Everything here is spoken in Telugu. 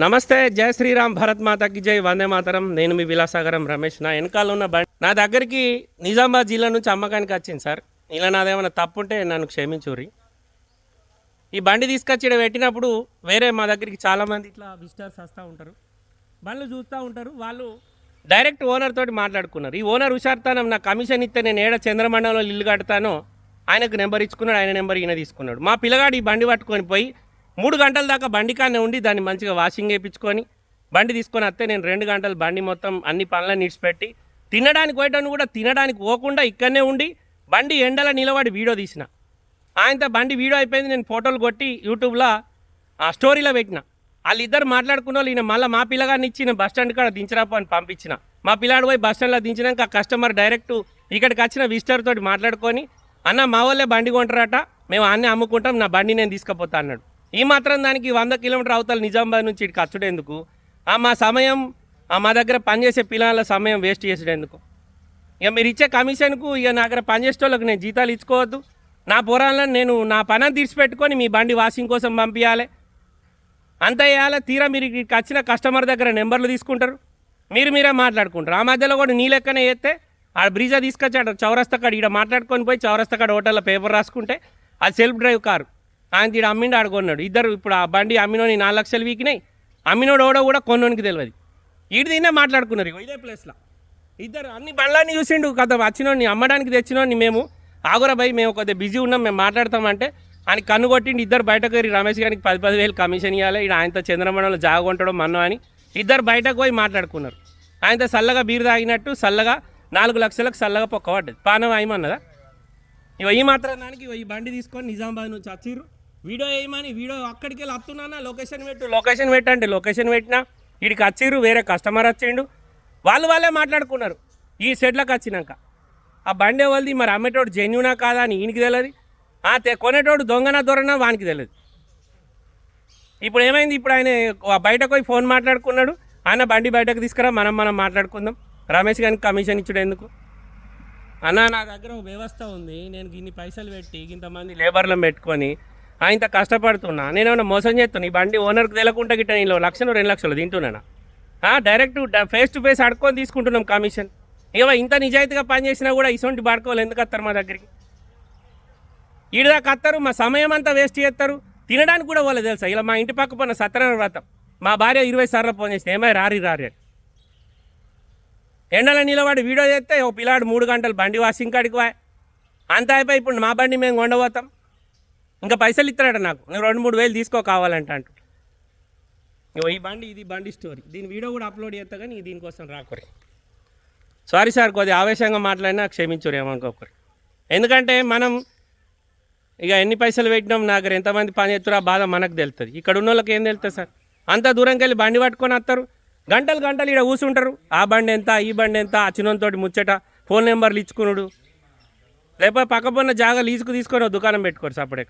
నమస్తే జయ శ్రీరామ్ భరత్ మాతకి జై వందే మాతరం. నేను మీ విలాసాగరం రమేష్. నా వెనకాల ఉన్న బండి నా దగ్గరికి నిజామాబాద్ జిల్లా నుంచి అమ్మకానికి వచ్చింది సార్. ఇలా నాదేమైనా తప్పు ఉంటే నన్ను క్షమించుర్రి. ఈ బండి తీసుకొచ్చి పెట్టినప్పుడు వేరే మా దగ్గరికి చాలామంది ఇట్లా విజిటర్స్ వస్తూ ఉంటారు. బండ్లు చూస్తూ ఉంటారు. వాళ్ళు డైరెక్ట్ ఓనర్ తోటి మాట్లాడుకున్నారు. ఈ ఓనర్ హుషార్తానం నా కమిషన్ ఇస్తే నేను ఏడ చంద్రమండలంలో ఇల్లు కడతానో ఆయనకు నెంబర్ ఇచ్చుకున్నాడు ఆయన నెంబర్ ఈయన తీసుకున్నాడు. మా పిల్లగాడు ఈ బండి పట్టుకొని పోయి మూడు గంటల దాకా బండి కానే ఉండి దాన్ని మంచిగా వాషింగ్ వేయించుకొని బండి తీసుకొని వస్తే నేను రెండు గంటలు బండి మొత్తం అన్ని పనులను ఇడిచిపెట్టి తినడానికి పోయటాన్ని కూడా తినడానికి పోకుండా ఇక్కడనే ఉండి బండి ఎండల నిలబడి వీడియో తీసిన. ఆయనతో బండి వీడియో అయిపోయింది నేను ఫోటోలు కొట్టి యూట్యూబ్లో ఆ స్టోరీలో పెట్టిన. వాళ్ళిద్దరు మాట్లాడుకున్న వాళ్ళు ఈయన మళ్ళీ మా పిల్లగాడిని ఇచ్చి నేను బస్ స్టాండ్ కాడ దించరాపు అని పంపించిన. మా పిల్లాడు పోయి బస్ స్టాండ్లో దించినాక కస్టమర్ డైరెక్ట్ ఇక్కడికి వచ్చిన విజిటర్ తోటి మాట్లాడుకొని అన్న మా వాళ్ళే బండి కొంటారట మేము అన్నీ అమ్ముకుంటాం నా బండి నేను తీసుకుపోతా అన్నాడు. ఈ మాత్రం దానికి వంద కిలోమీటర్ అవతల నిజామాబాద్ నుంచి ఇటు ఖర్చుడేందుకు ఆ మా సమయం ఆ మా దగ్గర పనిచేసే పిల్లల సమయం వేస్ట్ చేసేటందుకు. ఇక మీరు ఇచ్చే కమిషన్కు ఇక నా దగ్గర పనిచేసే వాళ్ళకి నేను జీతాలు ఇచ్చుకోవద్దు. నా పొరాలను నేను నా పని తీర్చిపెట్టుకొని మీ బండి వాషింగ్ కోసం పంపించాలి అంత వేయాలి తీరా మీరు ఇక్కడికి వచ్చిన కస్టమర్ దగ్గర నెంబర్లు తీసుకుంటారు. మీరు మీరే మాట్లాడుకుంటారు. ఆ మధ్యలో కూడా నీ లెక్కనే చేస్తే ఆ బ్రిజా తీసుకొచ్చాడు చౌరస్తా కాడ ఈడ మాట్లాడుకొని పోయి చౌరస్తా కాడ హోటల్లో పేపర్ రాసుకుంటే అది సెల్ఫ్ డ్రైవ్ కారు. ఆయన తీడు అమ్మిండు ఆడుకున్నాడు ఇద్దరు ఇప్పుడు ఆ బండి అమ్మినోని నాలుగు లక్షలు వీకినాయి. అమ్మినోడు ఓడో కూడా కొన్నోనికి తెలియదు ఈడు దీన్నే మాట్లాడుకున్నారు ఇదే ప్లేస్లో ఇద్దరు అన్ని బండ్లన్నీ చూసిండు. కథ వచ్చినోడిని అమ్మడానికి తెచ్చినోడిని మేము. ఆగురా భయ్ మేము కొద్దిగా బిజీ ఉన్నాం మేము మాట్లాడతామంటే. ఆయన కన్ను కొట్టిండి. ఇద్దరు బయటకు వెళ్ళి రమేష్ గారికి పది పది వేలు కమిషన్ ఇవ్వాలి ఇక్కడ ఆయనతో చంద్రమండలంలో జాగ కొంటాడో మన్నో అని ఇద్దరు బయటకు పోయి మాట్లాడుకున్నారు. ఆయనతో చల్లగా బీరు తాగినట్టు చల్లగా నాలుగు లక్షలకు చల్లగా పొక్క పడ్డది. పానం అయ్యమన్నదా ఇవ ఈ మాత్రం దానికి ఈ బండి తీసుకొని నిజామాబాద్ నుంచి వచ్చిర్రు. వీడియో వేయమని వీడియో అక్కడికి వెళ్ళి వస్తున్నానా? లొకేషన్ పెట్టు. లొకేషన్ పెట్టండి. లొకేషన్ పెట్టినా వీడికి వచ్చిర్రు వేరే కస్టమర్ వచ్చిండు. వాళ్ళు వాళ్ళే మాట్లాడుకున్నారు. ఈ సెట్లకు వచ్చినాక. ఆ బండి వాళ్ళది మరి అమ్మేటోడు జెన్యునా కాదా అని ఈయనకి తెలియదు ఆ తె- కొనేటోడు దొంగనా దొరనా వానికి తెలియదు ఇప్పుడు ఏమైంది? ఇప్పుడు ఆయన బయటకు పోయి ఫోన్ మాట్లాడుకున్నాడు. ఆయన బండి బయటకు తీసుకురా మనం మనం మాట్లాడుకుందాం. రమేష్ గారికి కమిషన్ ఇచ్చుడు ఎందుకు? అన్న నా దగ్గర ఒక వ్యవస్థ ఉంది. నేను ఇన్ని పైసలు పెట్టి ఇంతమంది లేబర్లను పెట్టుకొని ఆయనతో కష్టపడుతున్నా నేను మోసం చేస్తున్నా ఈ బండి ఓనర్కి తెలకుండా గిట్ట నేను లక్షలు రెండు లక్షలు తింటున్నానా? డైరెక్ట్ డ- ఫేస్ టు ఫేస్ అడుక్కొని తీసుకుంటున్నాం కమిషన్. ఇక ఇంత నిజాయితీగా పనిచేసినా కూడా ఇటువంటి పడుకోవాలి ఎందుకు వస్తారు మా దగ్గరికి? ఈడదాకా వస్తారు మా సమయం అంతా వేస్ట్ చేస్తారు. తినడానికి కూడా వాళ్ళు తెలుసా? ఇలా మా ఇంటి పక్క పోయిన సత్యనారాయణ వ్రతం. మా భార్య ఇరవై సార్లు ఫోన్ చేసిన ఏమై రారి రారి అని. నిలబడి వీడియో చేస్తే ఓ పిల్లాడు మూడు గంటలు బండి వాషింగ్ కాడికి వా అంత అయిపోయి ఇప్పుడు మా బండి మేము కొండబోతాం ఇంకా పైసలు ఇస్తాడట నాకు. నువ్వు రెండు మూడు వేలు తీసుకో కావాలంటే అంటు. ఇగో ఈ బండి ఇది బండి స్టోరీ దీని వీడియో కూడా అప్లోడ్ చేస్తా కానీ దీనికోసం రాకురి సారీ సార్ కొద్దిగా ఆవేశంగా మాట్లాడినా క్షమించురు ఏమనుకోకరి ఎందుకంటే మనం ఇక ఎన్ని పైసలు పెట్టినాం నా దగ్గర ఎంతమంది పని చేస్తారో బాధ మనకు తెలుస్తుంది ఇక్కడ ఉన్న వాళ్ళకి ఏం తెలుస్తుంది సార్ అంత దూరంకి వెళ్ళి బండి పట్టుకొని వస్తారు. గంటలు గంటలు ఇక్కడ కూర్చుంటారు ఆ బండి ఎంత ఈ బండి ఎంత ఆ చిన్నతోటి ముచ్చట ఫోన్ నెంబర్లు ఇచ్చుకున్నాడు లేకపోతే పక్కపోయిన జాగా లీజుకు తీసుకొని దుకాణం పెట్టుకోరు సపడే